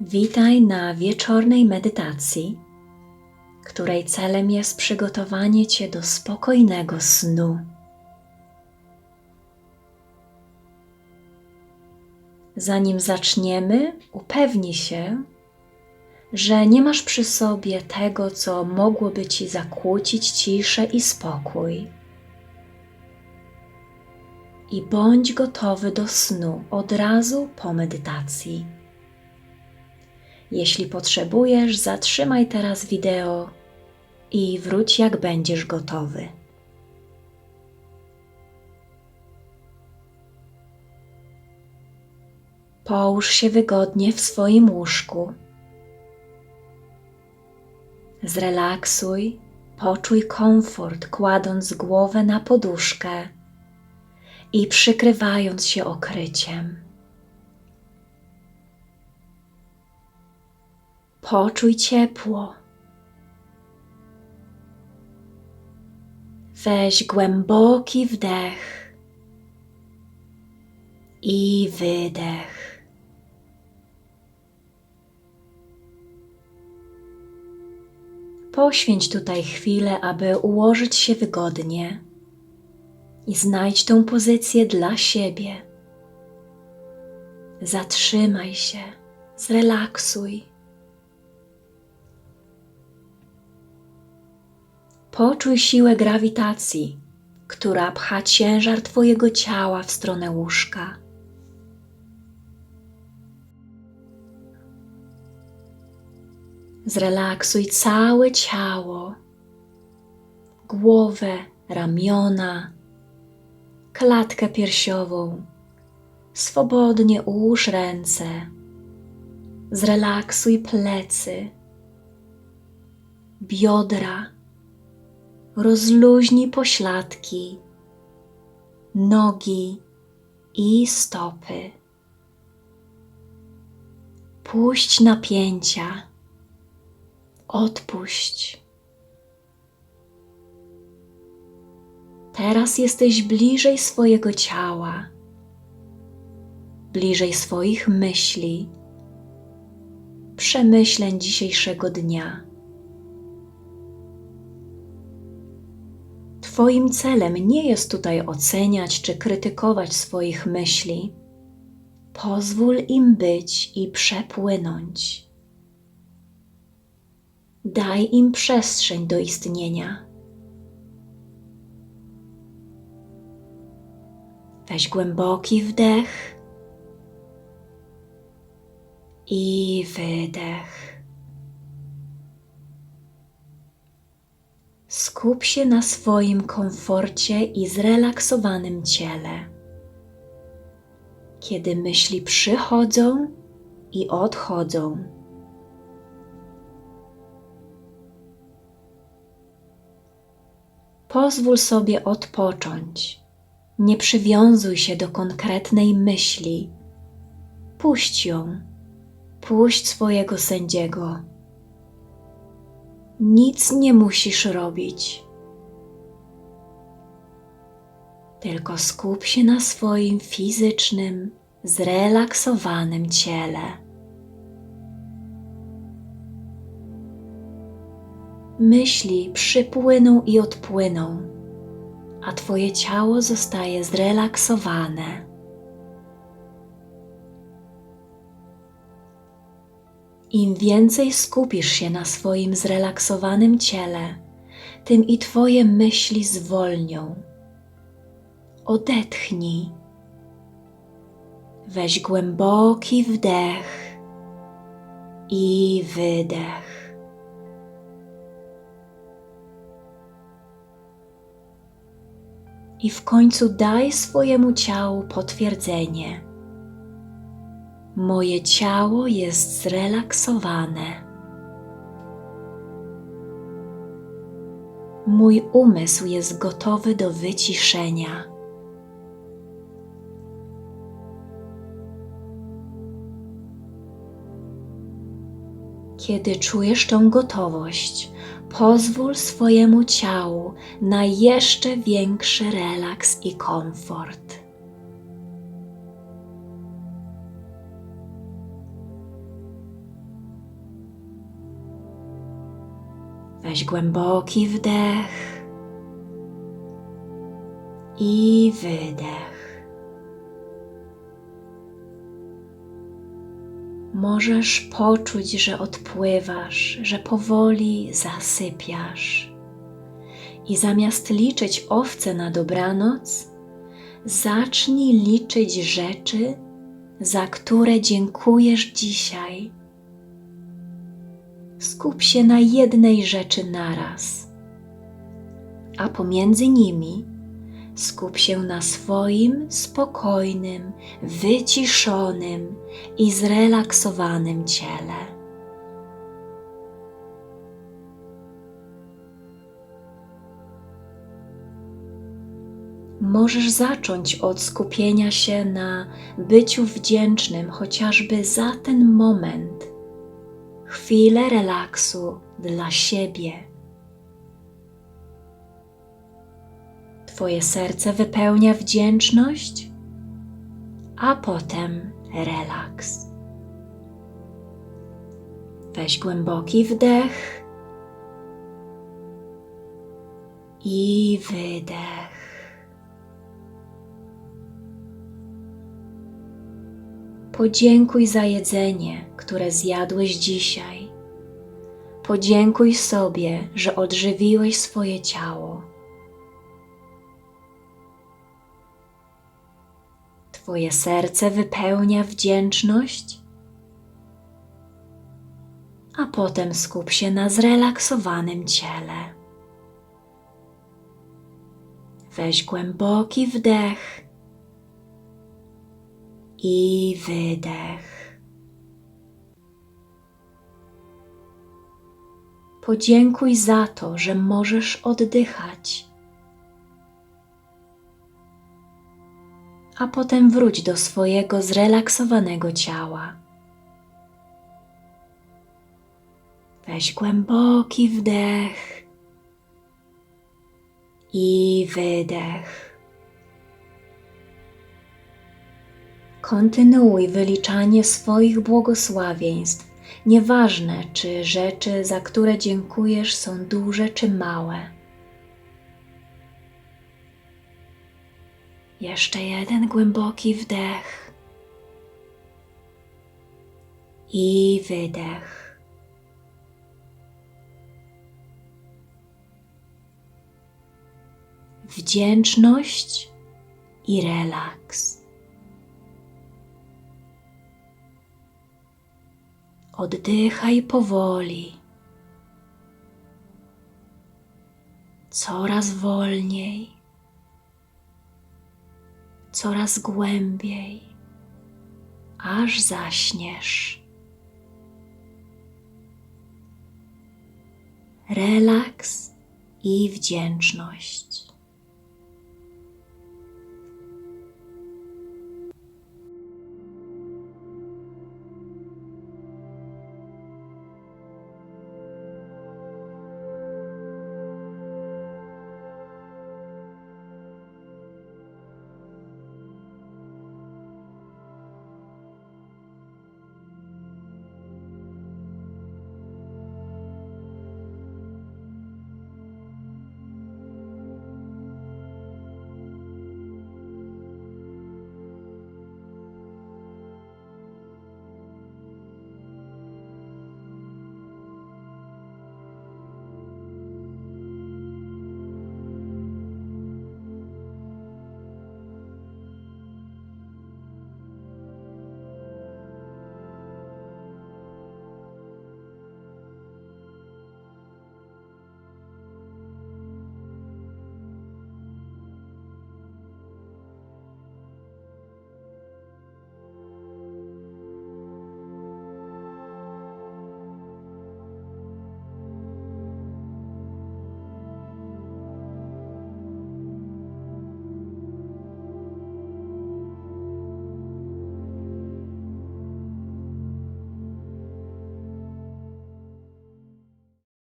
Witaj na wieczornej medytacji, której celem jest przygotowanie Cię do spokojnego snu. Zanim zaczniemy, upewnij się, że nie masz przy sobie tego, co mogłoby Ci zakłócić ciszę i spokój. I bądź gotowy do snu od razu po medytacji. Jeśli potrzebujesz, zatrzymaj teraz wideo i wróć, jak będziesz gotowy. Połóż się wygodnie w swoim łóżku. Zrelaksuj, poczuj komfort, kładąc głowę na poduszkę i przykrywając się okryciem. Poczuj ciepło. Weź głęboki wdech i wydech. Poświęć tutaj chwilę, aby ułożyć się wygodnie i znajdź tą pozycję dla siebie. Zatrzymaj się, zrelaksuj. Poczuj siłę grawitacji, która pcha ciężar Twojego ciała w stronę łóżka. Zrelaksuj całe ciało, głowę, ramiona, klatkę piersiową. Swobodnie ułóż ręce. Zrelaksuj plecy, biodra, rozluźnij pośladki, nogi i stopy. Puść napięcia Odpuść. Teraz jesteś bliżej swojego ciała, bliżej swoich myśli, przemyśleń dzisiejszego dnia. Twoim celem nie jest tutaj oceniać czy krytykować swoich myśli. Pozwól im być i przepłynąć. Daj im przestrzeń do istnienia. Weź głęboki wdech i wydech. Skup się na swoim komforcie i zrelaksowanym ciele. Kiedy myśli przychodzą i odchodzą, Pozwól sobie odpocząć. Nie przywiązuj się do konkretnej myśli. Puść ją. Puść swojego sędziego. Nic nie musisz robić. Tylko skup się na swoim fizycznym, zrelaksowanym ciele. myśli przypłyną i odpłyną, a Twoje ciało zostaje zrelaksowane. Im więcej skupisz się na swoim zrelaksowanym ciele, tym i Twoje myśli zwolnią. Odetchnij. Weź głęboki wdech i wydech. i w końcu daj swojemu ciału potwierdzenie. Moje ciało jest zrelaksowane. Mój umysł jest gotowy do wyciszenia. Kiedy czujesz tą gotowość, pozwól swojemu ciału na jeszcze większy relaks i komfort. Weź głęboki wdech i wydech. Możesz poczuć, że odpływasz, że powoli zasypiasz. I zamiast liczyć owce na dobranoc, zacznij liczyć rzeczy, za które dziękujesz dzisiaj. Skup się na jednej rzeczy naraz, a pomiędzy nimi skup się na swoim spokojnym, wyciszonym i zrelaksowanym ciele. Możesz zacząć od skupienia się na byciu wdzięcznym chociażby za ten moment, chwilę relaksu dla siebie. Twoje serce wypełnia wdzięczność, a potem relaks. Weź głęboki wdech i wydech. Podziękuj za jedzenie, które zjadłeś dzisiaj. Podziękuj sobie, że odżywiłeś swoje ciało. Twoje serce wypełnia wdzięczność, a potem skup się na zrelaksowanym ciele. Weź głęboki wdech i wydech. Podziękuj za to, że możesz oddychać. A potem wróć do swojego zrelaksowanego ciała. Weź głęboki wdech i wydech. Kontynuuj wyliczanie swoich błogosławieństw, nieważne czy rzeczy, za które dziękujesz, są duże czy małe. Jeszcze jeden głęboki wdech i wydech. Wdzięczność i relaks. Oddychaj powoli, coraz wolniej, coraz głębiej, aż zaśniesz. Relaks i wdzięczność.